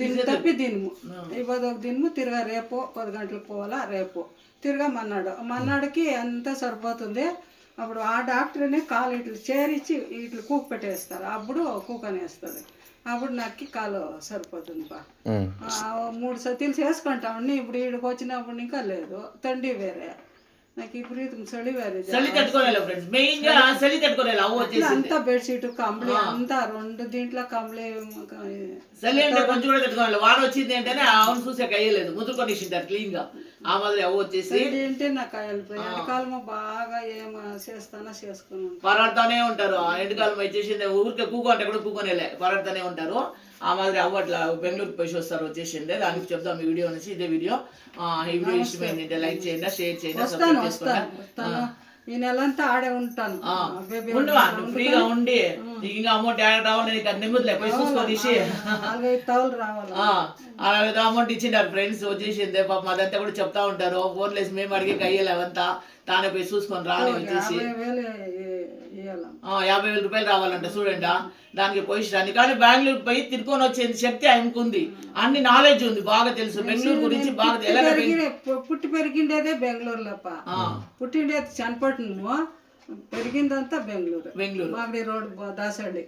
దీన్ని తప్పి దినము ఇవ్వదు ఒక దినము తిరగా రేపు పది గంటలకు పోవాలా రేపు. తిరగా మన్నాడు మన్నాడుకి అంతా సరిపోతుంది? అప్పుడు ఆ డాక్టర్ని కాలు ఇట్లు చేరిచ్చి ఇట్లు కూకు పెట్టేస్తారు. అప్పుడు కూక అనేస్తుంది అప్పుడు నాకు కాలు సరిపోతుంది బా మూడు సతీలు చేసుకుంటామండి ఇప్పుడు ఈడికి వచ్చినప్పుడు ఇంకా లేదు. తండ్రి వేరే. నాకు విపరీతం చలి వేరే చలి తట్టుకోలేదు ఫ్రెండ్స్ మెయిన్గా చలి తట్టుకోలేదు అవ్వ వచ్చేసి అంతా బెడ్షీట్ కంబళి అంతా రెండు దీంట్లో కంబళి చలి అంటే కొంచెం కూడా తట్టుకోలేదు వాన వచ్చింది అంటేనే ఆవును చూసాక అయ్యలేదు ముద్దుకొని ఇచ్చింటారు క్లీన్గా. ఆ మాదిరి అవ్వ వచ్చేసి ఏంటి నాకు ఎండాకాలము బాగా ఏం చేస్తానో చేసుకుని ఉంటాను. పరాడుతూనే ఉంటారు. ఆ ఎండకాలం వచ్చేసింది. ఊరికే కూకో అంటే కూడా కూకోనేలే. పరాడుతూనే ఉంటారు. ఆ మాదిరి అవ్వ అట్లా బెంగళూరు పోయి వస్తారు వచ్చేసింది దానికి చెప్తాం ఈ వీడియో నుంచి ఇదే వీడియో. ఈ వీడియో ఇష్టమైంది లైక్ చేయండి షేర్ చేయండి సబ్స్క్రైబ్ చేసుకోండి ఈ నెలంతా ఆడే ఉంటాను. ఉండవా నువ్వు ఫ్రీగా ఉండి. నీకు ఇంకా అమౌంట్ యాడ్ రావాలి నీకు అది నెమ్మదిలే పోయి చూసుకొని నాలుగైదు తవలు రావాలి? అలాగే అమౌంట్ ఇచ్చిండారు ఫ్రెండ్స్ వచ్చేసింది. పాపం అదంతా కూడా చెప్తా ఉంటారు. ఫోన్ లేసి మేము అడిగి కయ్యాలి అవంతా. తానే పోయి చూసుకొని రాని వచ్చేసి యాభై వేలు రూపాయలు రావాలంట చూడండి. దానికి పోయించడానికి కానీ బెంగళూరు పోయి తిరుకొని వచ్చేది శక్తి ఆయనకు ఉంది అన్ని నాలెడ్జ్ ఉంది బాగా తెలుసు. బెంగళూరు గురించి బాగా పుట్టి పెరిగిండేదే బెంగళూరులోప పుట్టిండేది చనిపోతున్నాము పెరిగిందంతా బెంగళూరు. బెంగళూరు. మాగడి రోడ్ దాసడి